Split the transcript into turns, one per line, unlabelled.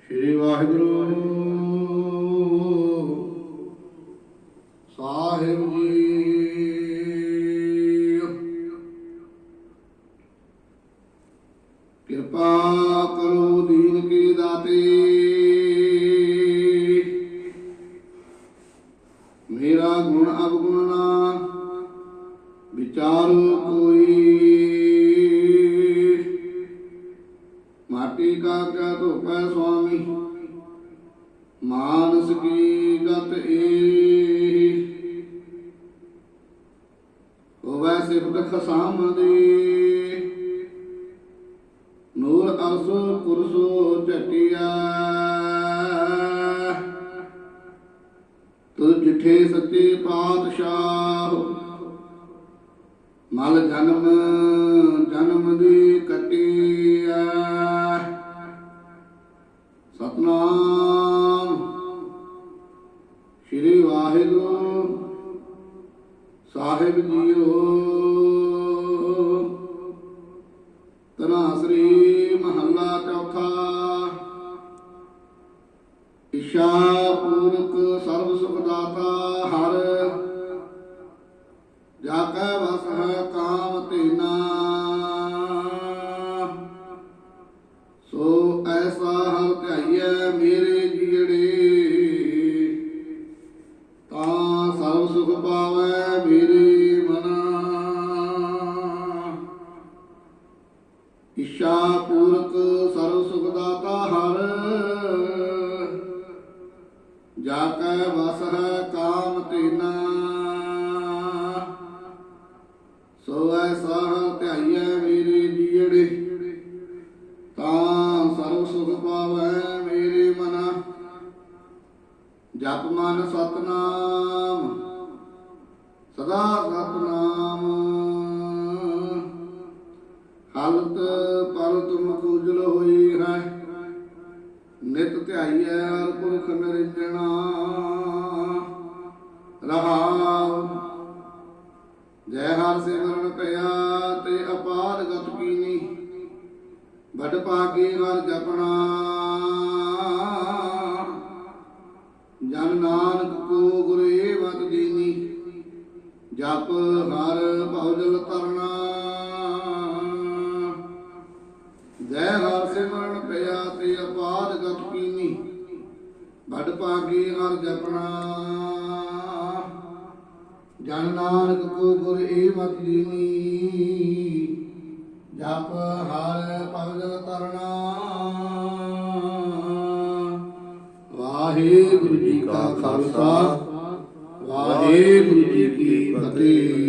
ਸ਼੍ਰੀ ਵਾਹਿਗੁਰੂ ਸਾਹਿਬ ਜੀ। ਕਿਰਪਾ ਕਰੋ ਦੀਨ ਕੀ ਦਾਤੇ। ਮੇਰਾ ਗੁਣ ਅਵਗੁਣ ਨਾ। ਵਿਚਾਰੋ ਮਾਟੀ ਕਾ ਕਿਆ ਧੋਪੈ ਸੁਆਮੀ? ਮਾਨਸ ਕੀ ਗਤ ਏ ਹੋਵੈ ਸਿਫਤ ਖਸਾਮ ਦੀ ਨੂਰ ਅਰਸ ਕੁਰਸੋ ਝਟਿਆ। ਤੁਧ ਜਿਠੇ ਸੱਚੇ ਪਾਤਸ਼ਾਹ। ਮਲ ਜਨਮ ਜਨਮ ਦੀ। ਸ਼੍ਰੀ ਵਾਹਿਗੁਰੂ ਸਾਹਿਬ ਜੀਓ। ਤਨਾਸਰੀ ਮਹੱਲਾ ਚੌਥਾ ਇਸ਼ਾ ਪੂਰਕ ਕੈ ਵਸ ਹੈ ਕਾਮ ਤੀਨਾ ਸੋ ਐਸਾ ਧਿਆਈਐ ਮੇਰੇ ਜੀੜੇ ਤਾਂ ਸਰਬ ਸੁਖ ਪਾਵੈ ਮੇਰੇ ਮਨ। ਜਪ ਮਨ ਸਤਨਾਮ, ਸਦਾ ਸਤਨਾਮ। ਹਲਤ ਪਲਤ ਮੁਕੂਜਲ ਨਿਤ ਧਿਆਈਐ ਹਰ ਪੁਰਖ ਨਿਰੰਜਣਾ ਰਹਾਉ। ਜੈ ਹਰ ਸਿਮਰਨ ਭਇਆ ਤੇ ਅਪਾਰ ਗਤ ਕੀਨੀ। ਵੱਡ ਪਾਕੇ ਹਰ ਜਪਣਾ। ਜਨ ਨਾਨਕ ਕੋ ਗੁਰ ਏਵਤ ਦੀਨੀ ਜਪ ਹਰ ਭਉਜਲ ਤਰਨਾ ਗਤ ਕੀਨੀ ਵੱਡ ਪਾਕੇ ਹਰ ਜਪਣਾ। ਜਨ ਨਾਨਕ ਕੋ ਗੁਰ ਏਵਤ ਦੀਨੀ ਜਪ ਹਰ ਭਗਤ ਤਰਨਾ ਵਾਹਿਗੁਰੂ ਜੀ ਕਾ ਖਾਲਸਾ, ਵਾਹਿਗੁਰੂ ਜੀ ਕੀ ਫਤਿਹ।